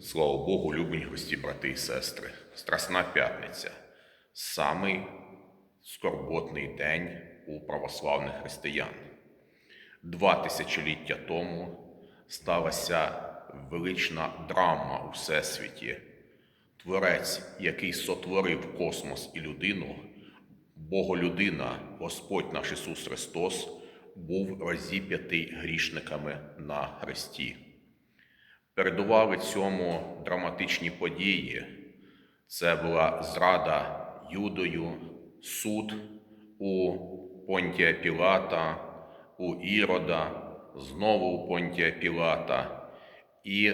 Слава Богу, любені гості, брати і сестри. Страсна п'ятниця самий скорботний день у православних християн. Два тисячоліття тому сталася велична драма у Всесвіті. Творець, який сотворив космос і людину, Боголюдина, Господь наш Ісус Христос, був розіп'ятий грішниками на хресті. Передували цьому драматичні події. Це була зрада Юдою, суд у Понтія Пілата, у Ірода, знову у Понтія Пілата, і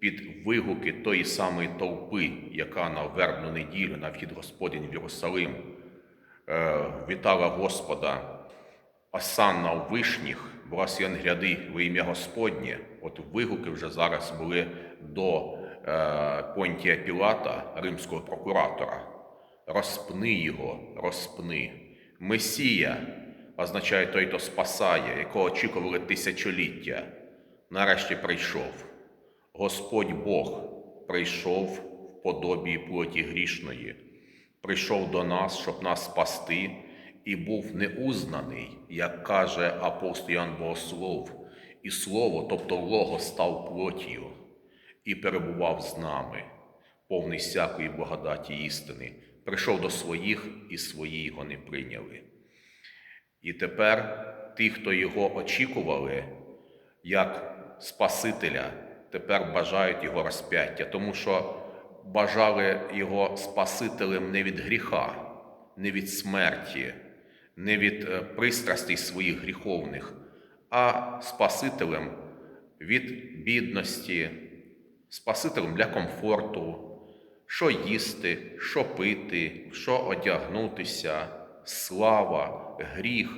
під вигуки тої самої толпи, яка на вербну неділю на вхід Господень в Єрусалим е, вітала Господа. Осанна у вишніх, благословен гряди во ім'я Господнє. От вигуки вже зараз були до е, Понтія Пілата, римського прокуратора. Розпни його, розпни. Месія означає той, хто спасає, якого очікували тисячоліття. Нарешті прийшов. Господь Бог прийшов в подобі плоті грішної, прийшов до нас, щоб нас спасти, і був неузнаний, як каже апостол Ян Богослов, і слово, тобто Лого, став плотію і перебував з нами, повний всякої благодаті істини. Прийшов до своїх, і свої його не прийняли. І тепер ті, хто його очікували, як Спасителя, тепер бажають його розп'яття, тому що бажали його Спасителем не від гріха, не від смерті, не від е, пристрастей своїх гріховних, а Спасителем від бідності, Спасителем для комфорту, що їсти, що пити, що одягнутися, слава, гріх,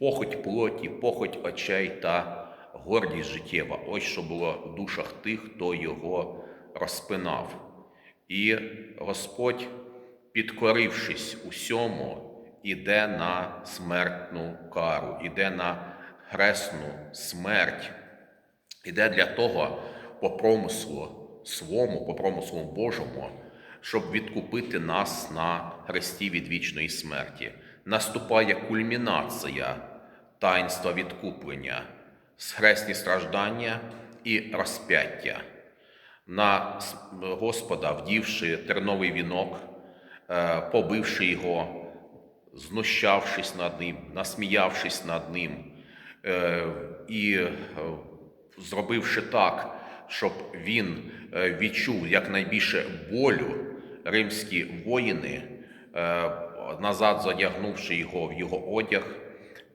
похоть плоті, похоть очей та гордість життєва. Ось що було в душах тих, хто його розпинав. І Господь, підкорившись усьому, іде на смертну кару, іде на хресну смерть, іде для того по промислу свому, по промислу Божому, щоб відкупити нас на хресті від вічної смерті. Наступає кульмінація таїнства відкуплення, схресні страждання і розп'яття. На Господа, вдівши терновий вінок, е, побивши його, знущавшись над ним, насміявшись над ним е, і е, зробивши так, щоб він е, відчув якнайбільше болю, римські воїни, назад задягнувши його в його одяг,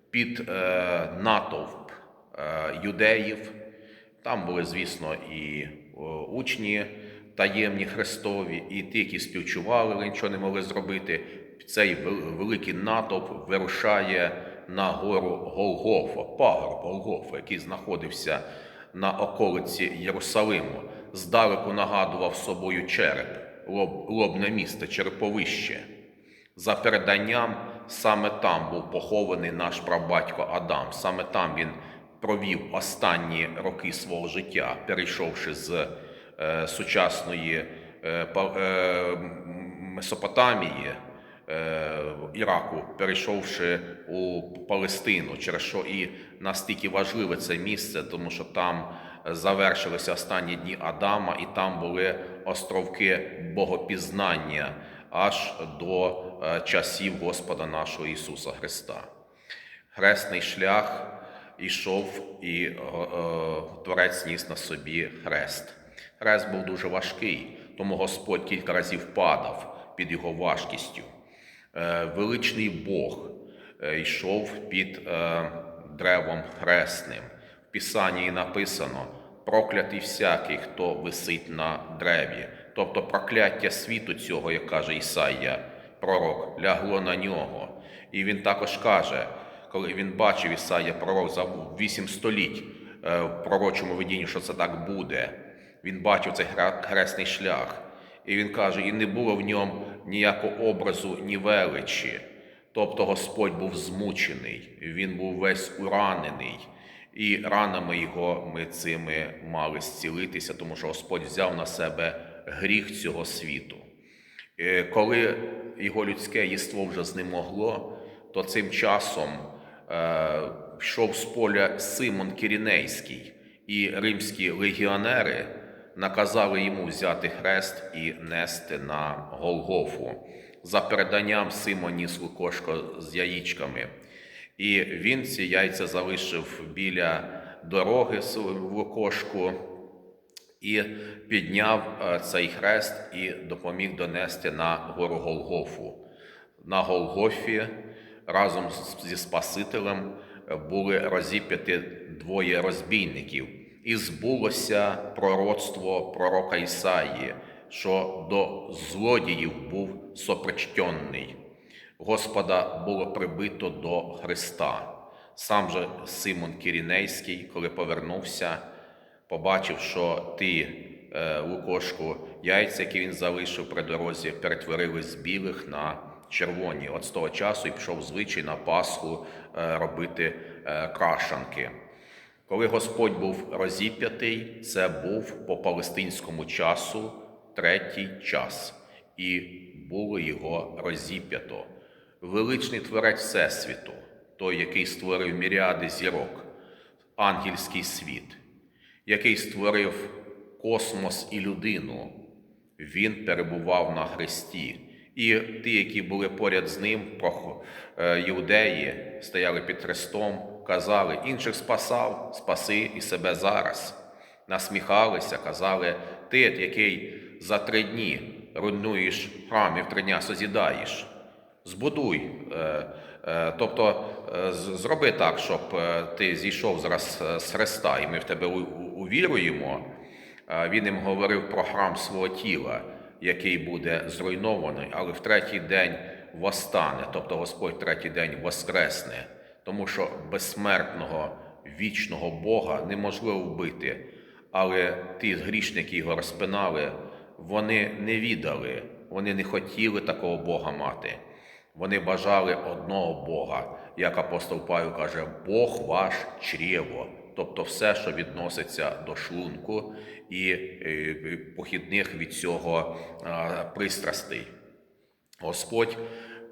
під натовп юдеїв. Там були, звісно, і учні таємні Христові, і ті, які співчували, нічого не могли зробити. Цей великий натовп вирушає на гору Голгофа, пагорб Голгофа, який знаходився на околиці Єрусалиму. Здалеку нагадував собою череп, лоб, лобне місце, череповище. За переданням, саме там був похований наш прабатько Адам. Саме там він провів останні роки свого життя, перейшовши з е, сучасної е, е, Месопотамії, Іраку, перейшовши у Палестину, через що і настільки важливе це місце, тому що там завершилися останні дні Адама, і там були островки богопізнання аж до е, часів Господа нашого Ісуса Христа. Хресний шлях ішов, і е, е, Творець ніс на собі хрест. Хрест був дуже важкий, тому Господь кілька разів падав під його важкістю. Е, Величний Бог е, йшов під е, древом хресним. В Писанні написано: проклятий всякий, хто висить на древі. Тобто прокляття світу цього, як каже Ісаїя, пророк, лягло на нього. І він також каже, коли він бачив Ісаїя, пророк за вісім століть в пророчому видінні, що це так буде. Він бачив цей хресний шлях. І він каже, і не було в ньому ніякого образу, ні величі. Тобто Господь був змучений, він був весь уранений, І ранами його ми цими мали зцілитися, тому що Господь взяв на себе гріх цього світу. Е, Коли його людське єство вже знемогло, то цим часом е, йшов з поля Симон Кірінейський, і римські легіонери наказали йому взяти хрест і нести на Голгофу. За переданням Симон ніс лукошко з яєчками. І він ці яйця залишив біля дороги с- в лукошку і підняв е, цей хрест і допоміг донести на гору Голгофу. На Голгофі разом зі Спасителем були розіп'яті двоє розбійників, і збулося пророцтво пророка Ісаї, що до злодіїв був сопричтенний. Господа було прибито до Христа. Сам же Симон Кірінейський, коли повернувся, побачив, що ті е, лукошку яйця, які він залишив при дорозі, перетворились з білих на червоні. От з того часу і пішов звичай на Пасху е, робити е, крашанки. Коли Господь був розіп'ятий, це був по палестинському часу третій час, і було його розіп'ято. Величний творець Всесвіту, той, який створив міріади зірок, ангельський світ, який створив космос і людину, він перебував на Христі. І ті, які були поряд з ним, е, юдеї, стояли під хрестом, казали, інших спасав, спаси і себе зараз. Насміхалися, казали, ти, який за три дні руйнуєш храм і в три дня созідаєш. Збудуй, е, е, тобто е, зроби так, щоб ти зійшов зараз з Христа, і ми в тебе увіруємо. Він їм говорив про храм свого тіла, який буде зруйнований, але в третій день восстане, тобто Господь третій день воскресне, тому що безсмертного вічного Бога неможливо вбити. Але ті грішники його розпинали, вони не віддали, вони не хотіли такого Бога мати. Вони бажали одного Бога, як апостол Павел каже, Бог ваш чрево, тобто все, що відноситься до шлунку і е, похідних від цього е, пристрастей. Господь,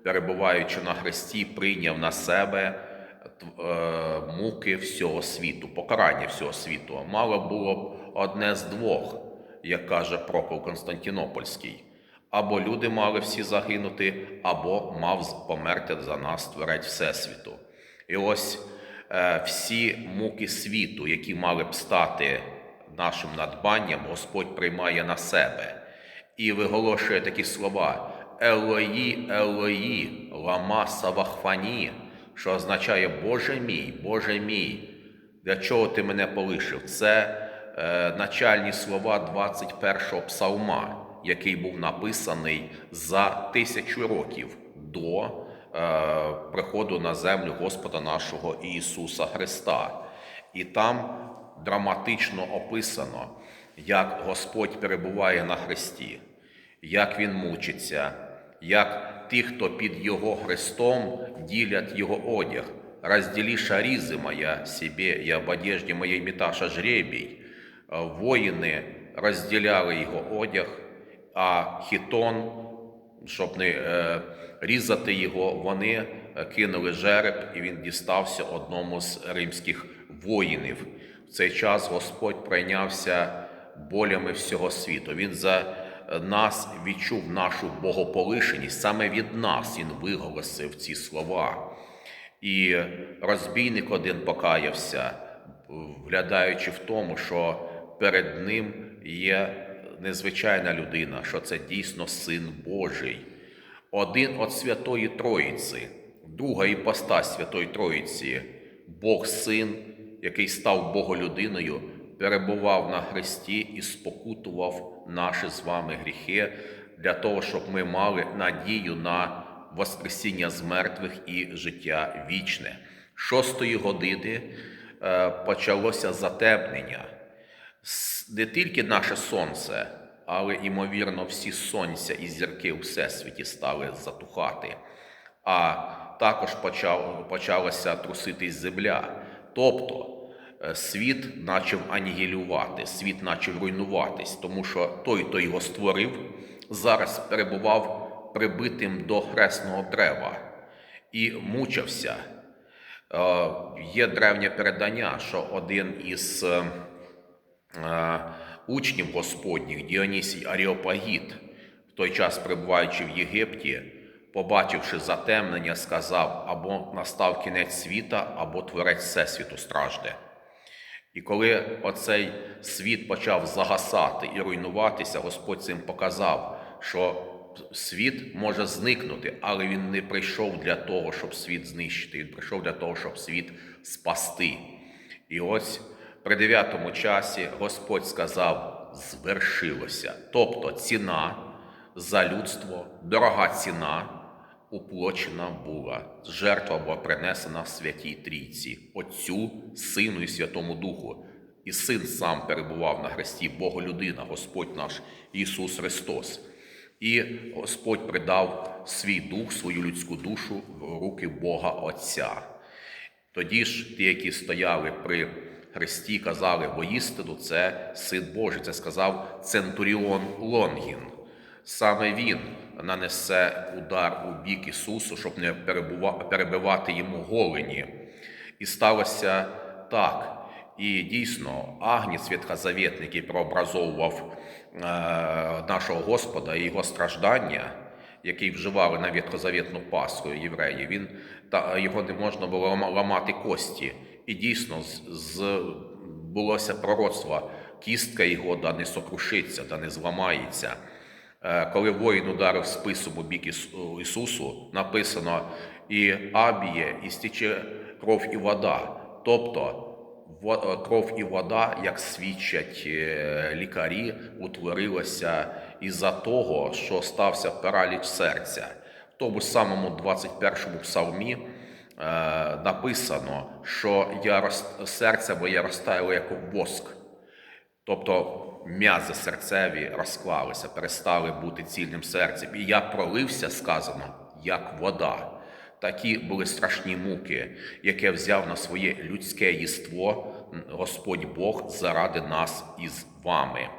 перебуваючи на хресті, прийняв на себе е, муки всього світу, покарання всього світу. Мало було б одне з двох, як каже Прокол Константинопольський. Або люди мали всі загинути, або мав померти за нас Творець Всесвіту. І ось е, всі муки світу, які мали б стати нашим надбанням, Господь приймає на себе і виголошує такі слова Елої, Елої, лама савахфані, що означає Боже мій, Боже мій, для чого ти мене полишив? Це е, начальні слова 21-го псалма, який був написаний за тисячу років до е, приходу на землю Господа нашого Ісуса Христа. І там драматично описано, як Господь перебуває на хресті, як Він мучиться, як ті, хто під Його хрестом ділять Його одяг. Розділи шарізы моя себе, я в одежді моєї меташа жребій. Воїни розділяли його одяг, а хітон, щоб не е, різати його, вони кинули жереб, і він дістався одному з римських воїнів. В цей час Господь прийнявся болями всього світу. Він за нас відчув нашу богополишеність, саме від нас він виголосив ці слова. І розбійник один покаявся, вглядаючи в тому, що перед ним є незвичайна людина, що це дійсно син Божий. Один від Святої Троїці, друга іпостась Святої Троїці, Бог Син, який став Боголюдиною, перебував на хресті і спокутував наші з вами гріхи для того, щоб ми мали надію на Воскресіння з мертвих і життя вічне. Шостої години е, почалося затемнення. Не тільки наше сонце, але ймовірно всі сонця і зірки у всесвіті стали затухати. А також почав, почалася труситись земля. Тобто світ почав анігілювати, світ почав руйнуватись, тому що той, хто його створив, зараз перебував прибитим до хресного дерева і мучився. Е, Є древнє передання, що один із е, е, учнів Господніх, Діонісій Аріопагіт, в той час перебуваючи в Єгипті, побачивши затемнення, сказав: або настав кінець світа, або творець всесвіту стражде. І коли оцей світ почав загасати і руйнуватися, Господь цим показав, що світ може зникнути, але він не прийшов для того, щоб світ знищити. Він прийшов для того, щоб світ спасти. І ось при дев'ятому часі Господь сказав: звершилося. Тобто ціна за людство, дорога ціна уплочена була, жертва була принесена в святій трійці, Отцю, Сину і Святому Духу. І син сам перебував на хресті, Боголюдина, Господь наш Ісус Христос. І Господь придав свій дух, свою людську душу в руки Бога Отця. Тоді ж ті, які стояли при хресті, казали, воістину це син Божий. Це сказав Центуріон Лонгін. Саме він нанесе удар у бік Ісусу, щоб не перебивати йому голені. І сталося так. І дійсно, Агніць Ветхозавєтний, який прообразовував е, нашого Господа і його страждання, який вживали на ветхозавітну Пасху євреї, він, та, його не можна було ламати кості. І дійсно з, з, булося пророцтво, кістка його да не сокрушиться, да не зламається. Е, Коли воїн ударив списом у бік Ісусу, написано і абіє, і стіче кров і вода. Тобто е, кров і вода, як свідчать е, лікарі, утворилося із-за того, що стався параліч серця. В тому самому 21-му псалмі написано, що я серце моє розтаяло як воск. Тобто м'язи серцеві розклалися, перестали бути цільним серцем. І я пролився, сказано, як вода. Такі були страшні муки, яке взяв на своє людське єство Господь Бог заради нас із вами.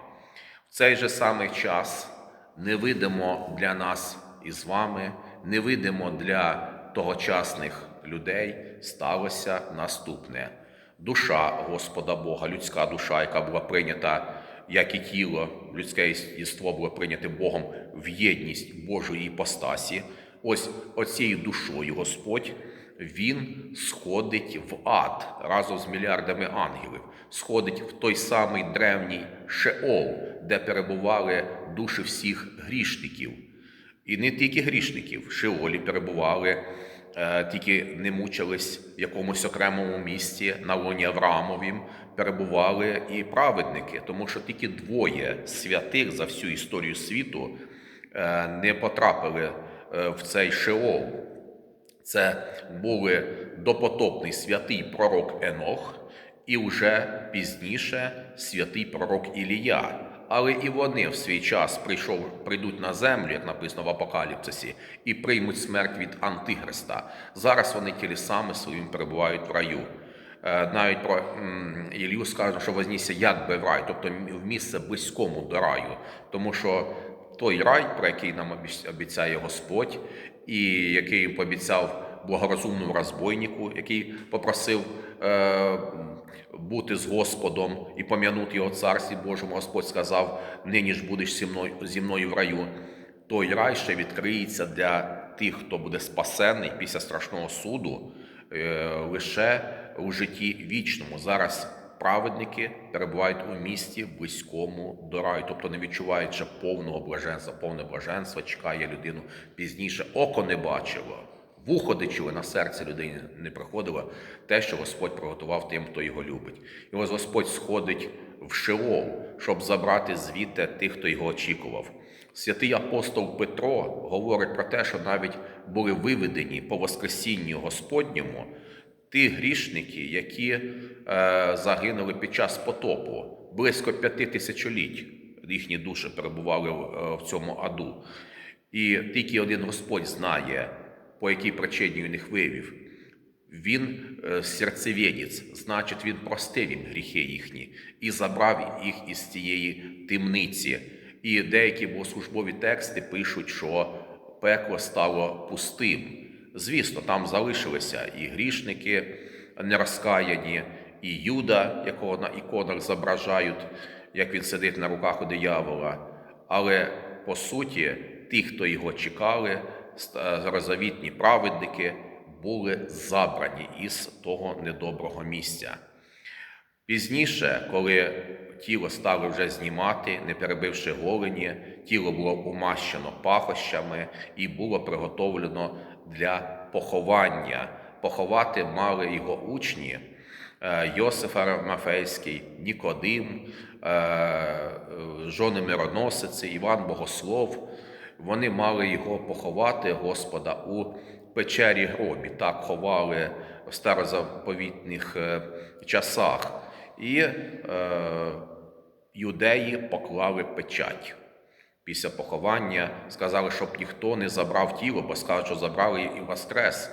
В цей же самий час невидимо для нас із вами, невидимо для тогочасних людей сталося наступне. Душа Господа Бога, людська душа, яка була прийнята, як і тіло, людське єство було прийняте Богом в єдність Божої іпостасі. Ось оцією душою Господь він сходить в ад разом з мільярдами ангелів, сходить в той самий древній Шеол, де перебували душі всіх грішників. І не тільки грішників, в Шеолі перебували, тільки не мучились в якомусь окремому місці на лоні Авраамовім, перебували і праведники, тому що тільки двоє святих за всю історію світу е, не потрапили е, в цей Шеол. Це були допотопний святий пророк Енох і вже пізніше святий пророк Ілія. Але і вони в свій час прийшов, прийдуть на землю, як написано в Апокаліпсисі, і приймуть смерть від Антихриста. Зараз вони тілі саме своїм перебувають в раю. Е, Навіть про м, Ілію сказано, що вознісся як би в рай, тобто в місце близькому до раю, тому що той рай, про який нам обіцяє Господь, і який їм пообіцяв благорозумному розбойнику, який попросив е, бути з Господом і пом'янути його царстві Божому. Господь сказав: нині ж будеш зі мною, зі мною в раю. Той рай ще відкриється для тих, хто буде спасений після страшного суду е, лише у житті вічному. Зараз праведники перебувають у місті близькому до раю, тобто не відчувають ще повного блаженства. Повне блаженство чекає людину пізніше. Око не бачило, вухо не чули, на серце людини не приходило те, що Господь приготував тим, хто його любить. І ось Господь сходить в Шеол, щоб забрати звідти тих, хто його очікував. Святий апостол Петро говорить про те, що навіть були виведені по Воскресінню Господньому ті грішники, які е, загинули під час потопу, близько п'яти тисячоліть їхні душі перебували в, е, в цьому аду. І тільки один Господь знає, по якій причині він їх вивів. Він е, серцевєдець, значить, він простив їм гріхи їхні і забрав їх із цієї темниці. І деякі богослужбові тексти пишуть, що пекло стало пустим. Звісно, там залишилися і грішники нерозкаяні, і Юда, якого на іконах зображають, як він сидить на руках у диявола. Але по суті, ті, хто його чекали, старозавітні праведники, були забрані із того недоброго місця. Пізніше, коли тіло стали вже знімати, не перебивши голені, тіло було умащено пахощами і було приготовлено для поховання. Поховати мали його учні е, Йосиф Арамафейський, Нікодим, е, е, жони мироносиці, Іван Богослов. Вони мали його поховати, Господа, у печері гробі. Так ховали в старозаповітних е, часах. І е, юдеї поклали печать. Після поховання сказали, щоб ніхто не забрав тіло, бо скажуть, що забрали і воскрес.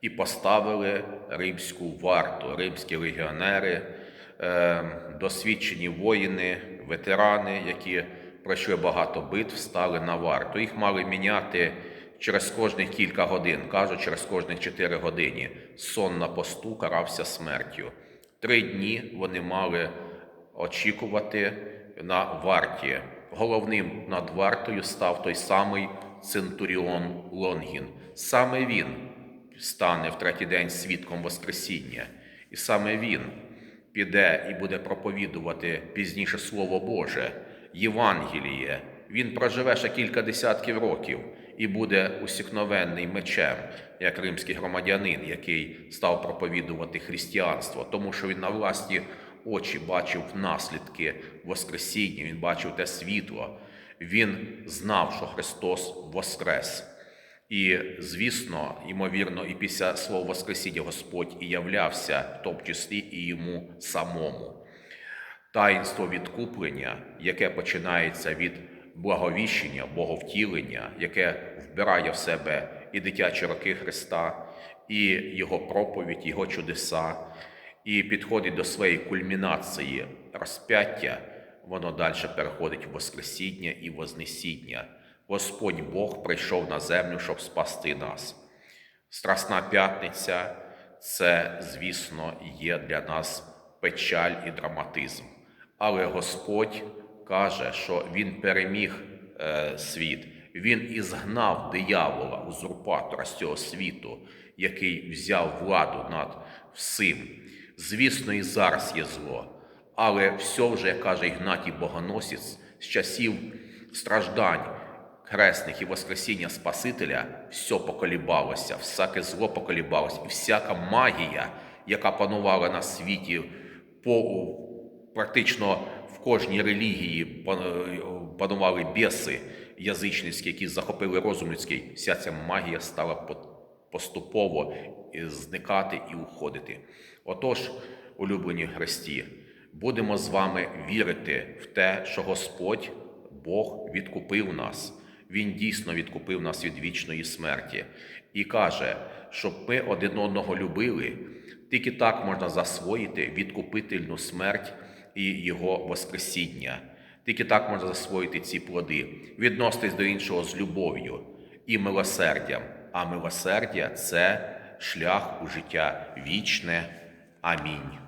І поставили римську варту, римські легіонери, е, досвідчені воїни, ветерани, які пройшли багато битв, стали на варту. Їх мали міняти через кожних кілька годин, кажуть, через кожних чотири години. Сон на посту карався смертю. Три дні вони мали очікувати на варті. Головним над вартою став той самий Центуріон Лонгін. Саме він стане в третій день свідком Воскресіння. І саме він піде і буде проповідувати пізніше Слово Боже, Євангеліє. Він проживе ще кілька десятків років і буде усікновенний мечем, як римський громадянин, який став проповідувати християнство, тому що він на власні очі бачив наслідки Воскресіння, він бачив те світло, він знав, що Христос воскрес. І, звісно, ймовірно, і після слова Воскресіння Господь і являвся, в тому числі і йому самому. Таїнство відкуплення, яке починається від благовіщення, боговтілення, яке вбирає в себе і дитячі роки Христа, і Його проповідь, Його чудеса, і підходить до своєї кульмінації розп'яття, воно далі переходить в Воскресіння і Вознесіння. Господь Бог прийшов на землю, щоб спасти нас. Страсна п'ятниця це, звісно, є для нас печаль і драматизм. Але Господь каже, що Він переміг е, світ, Він ізгнав диявола, узурпатора з цього світу, який взяв владу над всім. Звісно, і зараз є зло, але все вже, як каже Ігнатій Богоносець, з часів страждань хресних і Воскресіння Спасителя все поколібалося, всяке зло поколібалося, і всяка магія, яка панувала на світі, по, практично в кожній релігії пан- панували біси язичницькі, які захопили розум людський, вся ця магія стала поступово е, зникати і уходити. Отож, улюблені Христі, будемо з вами вірити в те, що Господь Бог відкупив нас. Він дійсно відкупив нас від вічної смерті і каже, щоб ми один одного любили, тільки так можна засвоїти відкупительну смерть і Його Воскресіння. Тільки так можна засвоїти ці плоди, відноситись до іншого з любов'ю і милосердям. А милосердя це шлях у життя вічне. Амінь.